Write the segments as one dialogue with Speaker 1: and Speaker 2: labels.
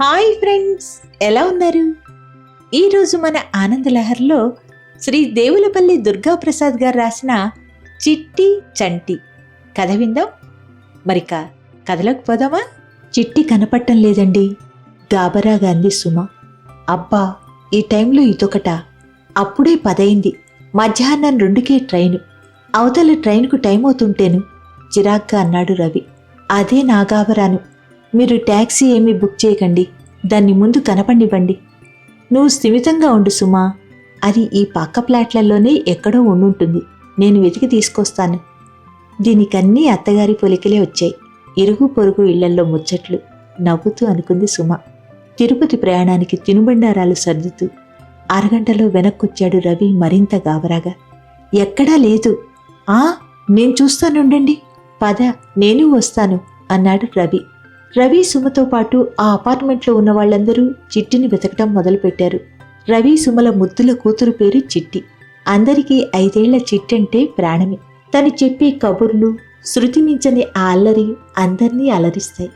Speaker 1: Hi friends ఎలా ఉన్నారు? ఈరోజు మన ఆనందలహర్లో శ్రీ దేవులపల్లి దుర్గాప్రసాద్ గారు రాసిన చిట్టి చంటి. కథ విందాం? మరిక కథలోకి పోదామా? చిట్టి కనపడటం లేదండి. గాబరాగా అంది సుమ. అబ్బా ఈ టైంలో ఇదొకట. అప్పుడే పదైంది. మధ్యాహ్నం రెండుకే ట్రైను. అవతల ట్రైన్కు టైం అవుతుంటేను చిరాగ్గా అన్నాడు రవి. అదే నా గాబరాను. మీరు ట్యాక్సీ ఏమీ బుక్ చేయకండి. దాన్ని ముందు కనపండివ్వండి నువ్వు స్థిమితంగా ఉండు సుమా. అది ఈ పక్క ఫ్లాట్లలోనే ఎక్కడో ఉండుంటుంది. నేను వెతికి తీసుకొస్తాను. దీనికన్నీ అత్తగారి పొలికలే వచ్చాయి. ఇరుగు పొరుగు ఇళ్ళల్లో ముచ్చట్లు నవ్వుతూ అనుకుంది సుమ. తిరుపతి ప్రయాణానికి తినుబండారాలు సర్దుతూ అరగంటలో వెనక్కొచ్చాడు రవి మరింత గాబరాగా. ఎక్కడా లేదు. ఆ నేను చూస్తానుండండి. పద నేను వస్తాను అన్నాడు రవి. రవి సుమతో పాటు ఆ అపార్ట్మెంట్లో ఉన్న వాళ్ళందరూ చిట్టిని వెతకటం మొదలుపెట్టారు. రవి సుమల ముద్దుల కూతురు పేరు చిట్టి. అందరికీ ఐదేళ్ళ చిట్టంటే ప్రాణమే. తను చెప్పే కబుర్లు శృతి మించని ఆ అల్లరి అందరినీ అలరిస్తాయి.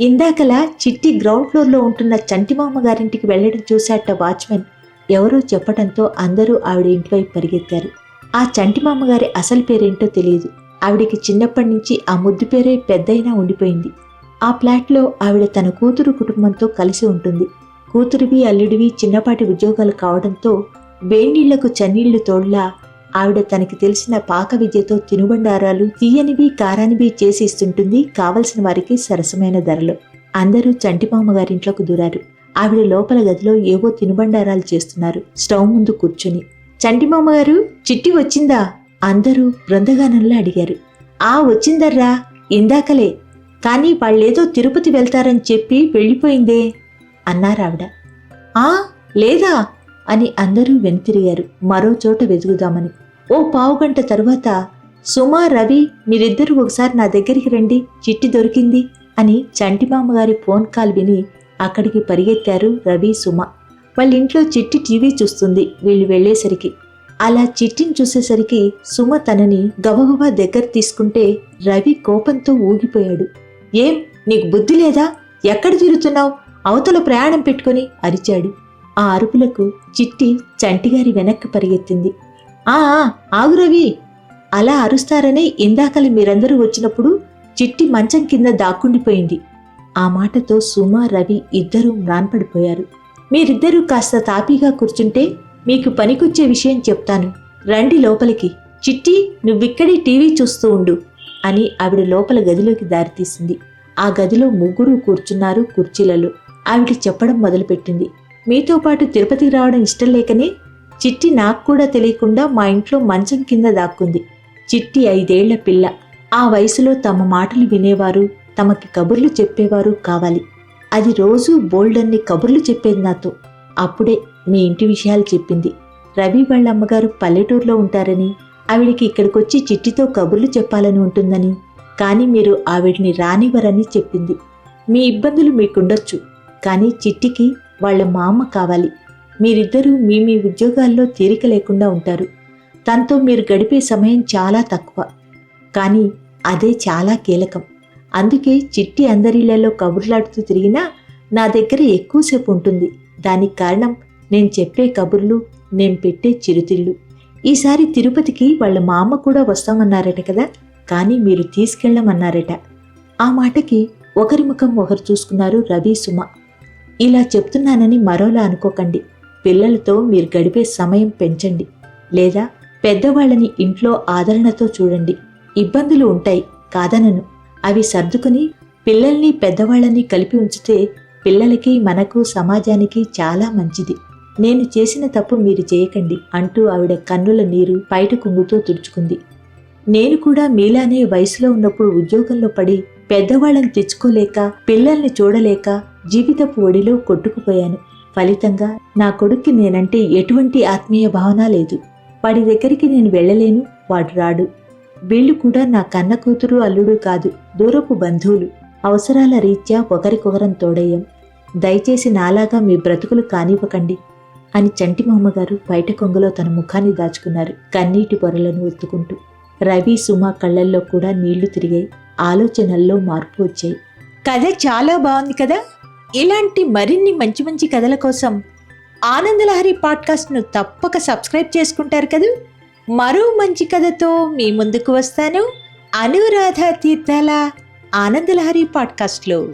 Speaker 1: ఇందాకలా చిట్టి గ్రౌండ్ ఫ్లోర్లో ఉంటున్న చంటిమామ గారింటికి వెళ్ళడం చూశాట వాచ్మెన్. ఎవరో చెప్పడంతో అందరూ ఆవిడ ఇంటివైపు పరిగెత్తారు. ఆ చంటిమామ గారి అసలు పేరేంటో తెలియదు. ఆవిడికి చిన్నప్పటి నుంచి ఆ ముద్దు పేరే పెద్దయినా ఉండిపోయింది. ఆ ఫ్లాట్లో ఆవిడ తన కూతురు కుటుంబంతో కలిసి ఉంటుంది. కూతురివి అల్లుడివి చిన్నపాటి ఉద్యోగాలు కావడంతో వేణీళ్ళకు చన్నీళ్ళు తోడ్లా ఆవిడ తనకి తెలిసిన పాక విద్యతో తినుబండారాలు తీయనివి కారానివి చేసి ఇస్తుంటుంది కావలసిన వారికి సరసమైన ధరలు. అందరూ చంటిమామ గారింట్లోకి దూరారు. ఆవిడ లోపల గదిలో ఏవో తినుబండారాలు చేస్తున్నారు. స్టవ్ ముందు కూర్చుని చంటిమామ గారు చిట్టి వచ్చిందా? అందరూ బృందగానంలో అడిగారు. ఆ వచ్చిందర్రా ఇందాకలే కానీ వాళ్ళేదో తిరుపతి వెళ్తారని చెప్పి వెళ్ళిపోయిందే అన్నారావిడ ఆ లేదా? అని అందరూ వెనుతిరిగారు. మరో చోట వెతుకుదామని. ఓ పావుగంట తరువాత సుమా రవి మీరిద్దరూ ఒకసారి నా దగ్గరికి రండి చిట్టి దొరికింది అని చంటిమామగారి ఫోన్ కాల్ విని అక్కడికి పరిగెత్తారు రవి సుమ. వాళ్ళ ఇంట్లో చిట్టి టీవీ చూస్తుంది వీళ్ళు వెళ్ళేసరికి. అలా చిట్టిని చూసేసరికి సుమ తనని గబగబా దగ్గర తీసుకుంటే రవి కోపంతో ఊగిపోయాడు. ఏం? నీకు బుద్ధి లేదా? ఎక్కడ తిరుగుతున్నావు? అవతల ప్రయాణం పెట్టుకొని అరిచాడు. ఆ అరుపులకు చిట్టి చంటిగారి వెనక్కి పరిగెత్తింది. ఆ ఆ, ఆగు రవి. అలా అరుస్తారనే ఇందాకలి మీరందరూ వచ్చినప్పుడు చిట్టి మంచం కింద దాక్కుండిపోయింది. ఆ మాటతో సుమ రవి ఇద్దరూ మ్రాన్పడిపోయారు. మీరిద్దరూ కాస్త తాపీగా కూర్చుంటే మీకు పనికొచ్చే విషయం చెప్తాను. రండి లోపలికి. చిట్టి నువ్విక్కడే టీవీ చూస్తూ ఉండు. అని ఆవిడ లోపల గదిలోకి దారితీసింది ఆ గదిలో ముగ్గురు కూర్చున్నారు కుర్చీలలో. ఆవిడ చెప్పడం మొదలుపెట్టింది. మీతో పాటు తిరుపతికి రావడం ఇష్టం లేకనే చిట్టి నాకు కూడా తెలియకుండా మా ఇంట్లో మంచం కింద దాక్కుంది. చిట్టి ఐదేళ్ళ పిల్ల. ఆ వయసులో తమ మాటలు వినేవారు తమకి కబుర్లు చెప్పేవారు కావాలి. అది రోజూ బోల్డన్ని కబుర్లు చెప్పేది నాతో. అప్పుడే మీ ఇంటి విషయాలు చెప్పింది. రవి వాళ్ళ అమ్మగారు పల్లెటూరులో ఉంటారని ఆవిడికి ఇక్కడికొచ్చి చిట్టితో కబుర్లు చెప్పాలని ఉంటుందని. కానీ మీరు ఆవిడ్ని రానివ్వరని చెప్పింది. మీ ఇబ్బందులు మీకుండొచ్చు. కానీ చిట్టికి వాళ్ళ మా అమ్మ కావాలి. మీరిద్దరూ మీ మీ ఉద్యోగాల్లో తీరిక లేకుండా ఉంటారు. తనతో మీరు గడిపే సమయం చాలా తక్కువ. కానీ అదే చాలా కీలకం. అందుకే చిట్టి అందరిళ్ళలో కబుర్లాడుతూ తిరిగినా నా దగ్గర ఎక్కువసేపు ఉంటుంది. దానికి కారణం నేను చెప్పే కబుర్లు నేను పెట్టే చిరుతిళ్ళు. ఈసారి తిరుపతికి వాళ్ళ మా అమ్మ కూడా వస్తామన్నారట కదా కానీ మీరు తీసుకెళ్ళమన్నారట. ఆ మాటకి ఒకరి ముఖం ఒకరు చూసుకున్నారు రవి సుమ. ఇలా చెప్తున్నానని మరోలా అనుకోకండి. పిల్లలతో మీరు గడిపే సమయం పెంచండి. లేదా పెద్దవాళ్ళని ఇంట్లో ఆదరణతో చూడండి. ఇబ్బందులు ఉంటాయి కాదనను. అవి సర్దుకుని పిల్లల్ని పెద్దవాళ్ళని కలిపి ఉంచితే పిల్లలకి మనకు సమాజానికి చాలా మంచిది. నేను చేసిన తప్పు మీరు చేయకండి అంటూ ఆవిడ కన్నుల నీరు బయట కుంగుతో తుడుచుకుంది. నేను కూడా మీలానే వయసులో ఉన్నప్పుడు ఉద్యోగంలో పడి పెద్దవాళ్ళని తెచ్చుకోలేక పిల్లల్ని చూడలేక జీవితపు ఒడిలో కొట్టుకుపోయాను. ఫలితంగా నా కొడుక్కి నేనంటే ఎటువంటి ఆత్మీయ భావన లేదు. వాడి దగ్గరికి నేను వెళ్ళలేను వాడు రాడు. వీళ్ళు కూడా నా కన్న కూతురు అల్లుడు కాదు దూరపు బంధువులు. అవసరాల రీత్యా ఒకరికొకరం తోడయ్యాం. దయచేసి నాలాగా మీ బ్రతుకులు కానివ్వకండి. అని చంటి మామగారు బయట కొంగలో తన ముఖాన్ని దాచుకున్నారు కన్నీటి పొరలను ఒత్తుకుంటూ రవి సుమ కళ్ళల్లో కూడా నీళ్ళు తిరిగాయి. ఆలోచనల్లో మార్పు వచ్చాయి. కథ చాలా బాగుంది కదా? ఇలాంటి మరిన్ని మంచి మంచి కథల కోసం ఆనందలహరి పాడ్కాస్ట్ను తప్పక సబ్స్క్రైబ్ చేసుకుంటారు కదా? మరో మంచి కథతో మీ ముందుకు వస్తాను. అనురాధ తీర్థాల ఆనందలహరి పాడ్కాస్ట్లో.